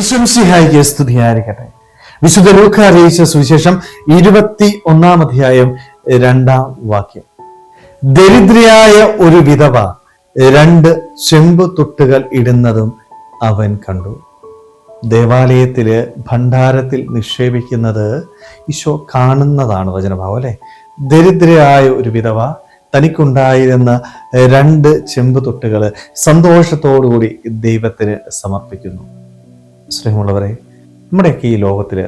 വിശംസിഹായിക്ക് സ്തുതിയായിരിക്കട്ടെ വിശുദ്ധ ലൂക്ക അറിയിച്ച സുവിശേഷം ഇരുപത്തി ഒന്നാം അധ്യായം രണ്ടാം വാക്യം. ദരിദ്രയായ ഒരു വിധവ രണ്ട് ചെമ്പ് തൊട്ടുകൾ ഇടുന്നതും അവൻ കണ്ടു. ദേവാലയത്തിൽ ഭണ്ഡാരത്തിൽ നിക്ഷേപിക്കുന്നത് ഈശോ കാണുന്നതാണ് വചനഭാവം അല്ലെ? ദരിദ്രയായ ഒരു വിധവ തനിക്കുണ്ടായിരുന്ന രണ്ട് ചെമ്പ് തൊട്ടുകൾ സന്തോഷത്തോടുകൂടി ദൈവത്തിന് സമർപ്പിക്കുന്നു. സ്നേഹമുള്ളവരെ നമ്മുടെയൊക്കെ ഈ ലോകത്തിൽ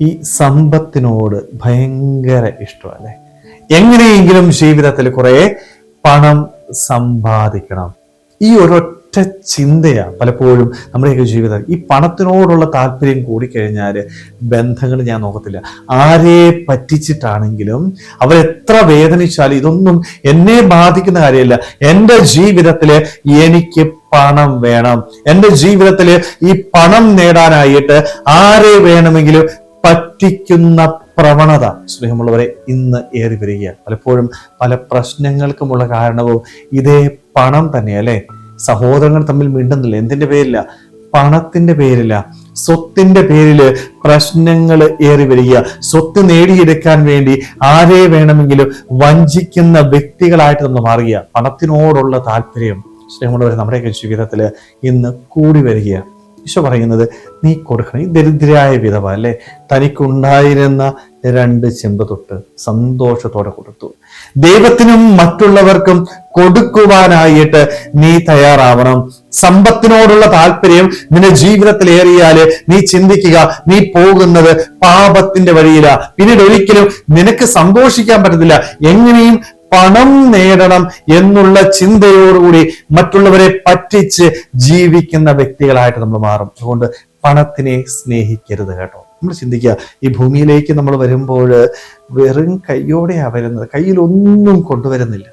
ഈ സമ്പത്തിനോട് ഭയങ്കര ഇഷ്ടമല്ലേ? എങ്ങനെയെങ്കിലും ജീവിതത്തിൽ കുറെ പണം സമ്പാദിക്കണം. ഈ ഒരൊറ്റ ചിന്തയാണ് പലപ്പോഴും നമ്മുടെയൊക്കെ ജീവിതം. ഈ പണത്തിനോടുള്ള താല്പര്യം കൂടിക്കഴിഞ്ഞാൽ ബന്ധങ്ങൾ ഞാൻ നോക്കത്തില്ല. ആരെ പറ്റിച്ചിട്ടാണെങ്കിലും അവരെത്ര വേദനിച്ചാലും ഇതൊന്നും എന്നെ ബാധിക്കുന്ന കാര്യമല്ല. എന്റെ ജീവിതത്തിൽ എനിക്ക് പണം വേണം. എന്റെ ജീവിതത്തിൽ ഈ പണം നേടാനായിട്ട് ആരെ വേണമെങ്കിലും പറ്റിക്കുന്ന പ്രവണത. സ്നേഹമുള്ളവരെ ഇന്ന് ഏറി വരിക പലപ്പോഴും പല പ്രശ്നങ്ങൾക്കുമുള്ള കാരണവും ഇതേ പണം തന്നെ തന്നെയല്ലേ സഹോദരങ്ങൾ തമ്മിൽ മിണ്ടുന്നില്ല. എന്തിന്റെ പേരില്ല പണത്തിന്റെ പേരില്ല സ്വത്തിന്റെ പേരിൽ പ്രശ്നങ്ങൾ ഏറി വരിക. സ്വത്ത് നേടിയെടുക്കാൻ വേണ്ടി ആരെ വേണമെങ്കിലും വഞ്ചിക്കുന്ന വ്യക്തികളായിട്ട് നമ്മൾ മാറുക പണത്തിനോടുള്ള താല്പര്യം സ്നേഹമുള്ളവർ നമ്മുടെയൊക്കെ ജീവിതത്തിൽ ഇന്ന് കൂടി വരികയാണ്. ഈശോ പറയുന്നത് നീ കൊടുക്കണം. ഈ ദരിദ്രയായ വിധവ അല്ലെ? തനിക്കുണ്ടായിരുന്ന രണ്ട് ചെമ്പ് തൊട്ട് സന്തോഷത്തോടെ കൊടുത്തു. ദൈവത്തിനും മറ്റുള്ളവർക്കും കൊടുക്കുവാനായിട്ട് നീ തയ്യാറാവണം. സമ്പത്തിനോടുള്ള താല്പര്യം നിന്റെ ജീവിതത്തിൽ ഏറിയാൽ നീ ചിന്തിക്കുക നീ പോകുന്നത് പാപത്തിന്റെ വഴിയില. പിന്നീട് ഒരിക്കലും നിനക്ക് സന്തോഷിക്കാൻ പറ്റത്തില്ല. എങ്ങനെയും പണം നേടണം എന്നുള്ള ചിന്തയോടുകൂടി മറ്റുള്ളവരെ പറ്റിച്ച് ജീവിക്കുന്ന വ്യക്തികളായിട്ട് നമ്മൾ മാറും. അതുകൊണ്ട് പണത്തിനെ സ്നേഹിക്കരുത് കേട്ടോ. നമ്മൾ ചിന്തിക്കുക ഈ ഭൂമിയിലേക്ക് നമ്മൾ വരുമ്പോൾ വെറും കയ്യോടെയാ വരുന്നത്. കയ്യിൽ ഒന്നും കൊണ്ടുവരുന്നില്ല.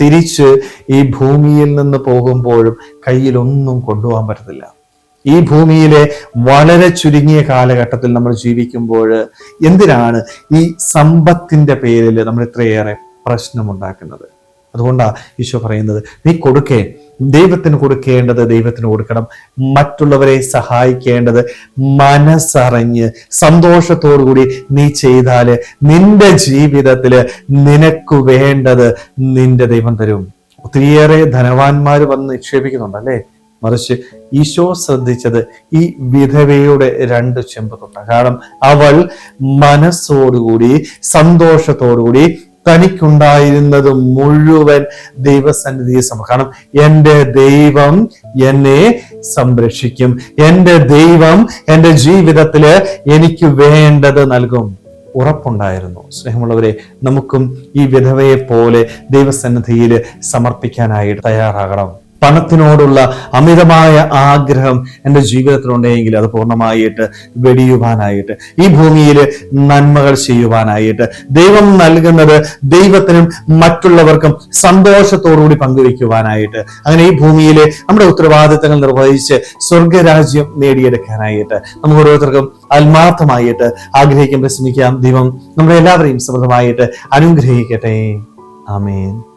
തിരിച്ച് ഈ ഭൂമിയിൽ നിന്ന് പോകുമ്പോഴും കയ്യിലൊന്നും കൊണ്ടുപോകാൻ പറ്റത്തില്ല. ഈ ഭൂമിയിലെ വളരെ ചുരുങ്ങിയ കാലഘട്ടത്തിൽ നമ്മൾ ജീവിക്കുമ്പോൾ എന്തിനാണ് ഈ സമ്പത്തിന്റെ പേരിൽ നമ്മൾ ഇത്രയേറെ പ്രശ്നമുണ്ടാക്കുന്നത് അതുകൊണ്ടാണ് ഈശോ പറയുന്നത് നീ കൊടുക്കേ ദൈവത്തിന് കൊടുക്കേണ്ടത് ദൈവത്തിന് കൊടുക്കണം. മറ്റുള്ളവരെ സഹായിക്കേണ്ടത് മനസ്സറിഞ്ഞ് സന്തോഷത്തോടുകൂടി നീ ചെയ്താൽ നിന്റെ ജീവിതത്തിൽ നിനക്ക് വേണ്ടത് നിന്റെ ദൈവം തരും. ഒത്തിരിയേറെ ധനവാന്മാർ വന്ന് നിക്ഷേപിക്കുന്നുണ്ട് അല്ലേ? മറിച്ച് ഈശോ ശ്രദ്ധിച്ചത് ഈ വിധവയുടെ രണ്ട് ചെമ്പ് തൊട്ട കാരണം അവൾ മനസ്സോടുകൂടി സന്തോഷത്തോടുകൂടി തനിക്കുണ്ടായിരുന്നത് മുഴുവൻ ദൈവസന്നിധിയെ സമർക്കണം എന്റെ ദൈവം എന്നെ സംരക്ഷിക്കും. എന്റെ ദൈവം എന്റെ ജീവിതത്തിൽ എനിക്ക് വേണ്ടത് നൽകും. ഉറപ്പുണ്ടായിരുന്നു. സ്നേഹമുള്ളവരെ നമുക്കും ഈ വിധവയെ പോലെ ദൈവസന്നിധിയിൽ സമർപ്പിക്കാനായിട്ട് തയ്യാറാകണം. പണത്തിനോടുള്ള അമിതമായ ആഗ്രഹം എന്റെ ജീവിതത്തിലുണ്ടെങ്കിൽ അത് പൂർണമായിട്ട് വെടിയുവാനായിട്ട് ഈ ഭൂമിയിൽ നന്മകൾ ചെയ്യുവാനായിട്ട് ദൈവം നൽകുന്നത് ദൈവത്തിനും മറ്റുള്ളവർക്കും സന്തോഷത്തോടുകൂടി പങ്കുവയ്ക്കുവാനായിട്ട് അങ്ങനെ ഈ ഭൂമിയിൽ നമ്മുടെ ഉത്തരവാദിത്തങ്ങൾ നിർവഹിച്ച് സ്വർഗരാജ്യം നേടിയെടുക്കാനായിട്ട് നമുക്ക് ഓരോരുത്തർക്കും ആത്മാർത്ഥമായിട്ട് ആഗ്രഹിക്കാൻ പ്രശ്നിക്കാം ദൈവം നമ്മുടെ എല്ലാവരെയും സമൃദ്ധമായിട്ട് അനുഗ്രഹിക്കട്ടെ. ആമേൻ.